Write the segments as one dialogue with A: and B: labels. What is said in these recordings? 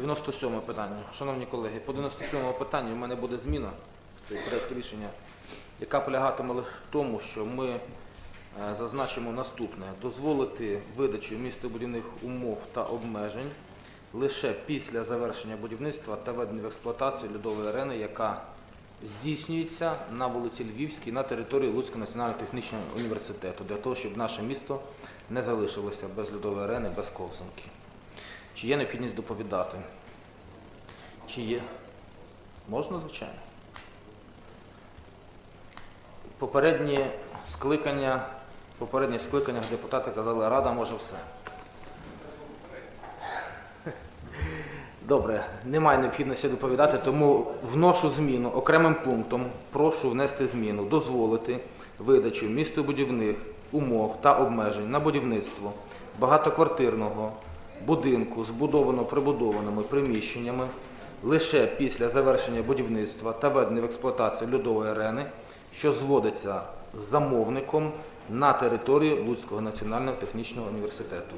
A: 97 питання. Шановні колеги, по 97 питанню в мене буде зміна в цей проект рішення, яка полягатиме в тому, що ми е, зазначимо наступне: дозволити видачу містобудівних умов та обмежень лише після завершення будівництва та введення в експлуатацію льодової арени, яка здійснюється на вулиці Львівській на території Луцького національного технічного університету, для того, щоб наше місто не залишилося без льодової арени, без ковзанки. Чи є необхідність доповідати? Чи є? Можна, звичайно. Попередні скликання, в попередніх скликаннях депутати казали, Рада може все. Добре, немає необхідності доповідати, тому вношу зміну окремим пунктом. Прошу внести зміну, дозволити видачу містобудівних умов та обмежень на будівництво багатоквартирного будинку, збудовано прибудованими приміщеннями лише після завершення будівництва та введення в експлуатацію льодової арени, що зводиться з замовником на території Луцького національного технічного університету.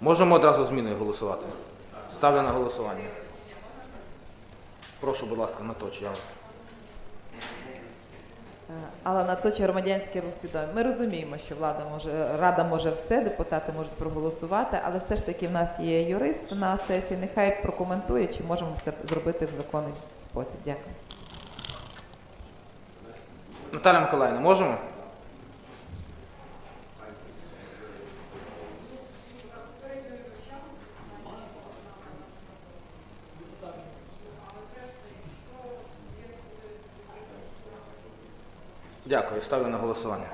A: Можемо одразу зміною голосувати. Ставлю на голосування. Прошу, будь ласка, Наточ, я.
B: Але на то, чи громадянський рух свідомий. Ми розуміємо, що влада може, рада може все, депутати можуть проголосувати, але все ж таки в нас є юрист на сесії. Нехай прокоментує, чи можемо це зробити в законний спосіб. Дякую.
A: Наталя Миколаївна, можемо? Дякую, ставлю на голосування.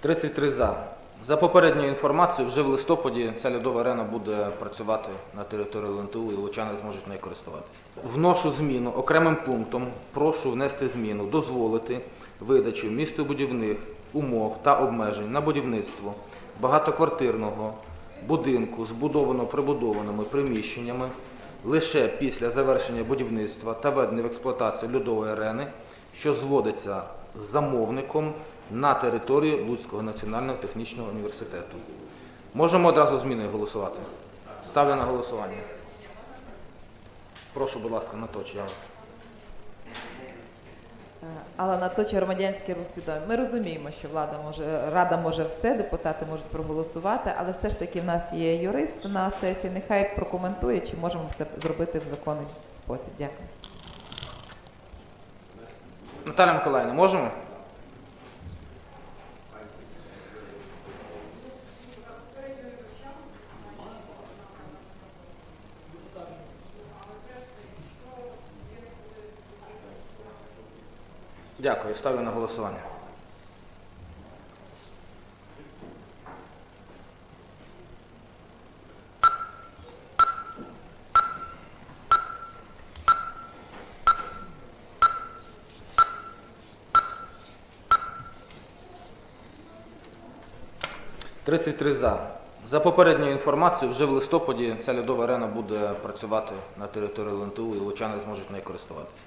A: Тридцять три за. За попередньою інформацією, вже в листопаді ця льодова арена буде працювати на території ЛНТУ і лучани зможуть нею користуватися. Вношу зміну окремим пунктом. Прошу внести зміну, дозволити видачу містобудівних умов та обмежень на будівництво багатоквартирного будинку, збудовано прибудованими приміщеннями лише після завершення будівництва та введення в експлуатацію льодової арени, що зводиться замовником на території Луцького національного технічного університету. Можемо одразу зміною голосувати. Ставлю на голосування. Прошу, будь ласка, Наточ.
B: Але на то, чи громадянський рух. Ми розуміємо, що влада може, рада може все, депутати можуть проголосувати, але все ж таки в нас є юрист на сесії. Нехай прокоментує, чи можемо це зробити в законний спосіб. Дякую.
A: Наталя Миколаївна, можемо? Дякую, ставлю на голосування. Тридцять три за. За попередньою інформацією, вже в листопаді ця льодова арена буде працювати на території ЛНТУ і лучани зможуть нею користуватися.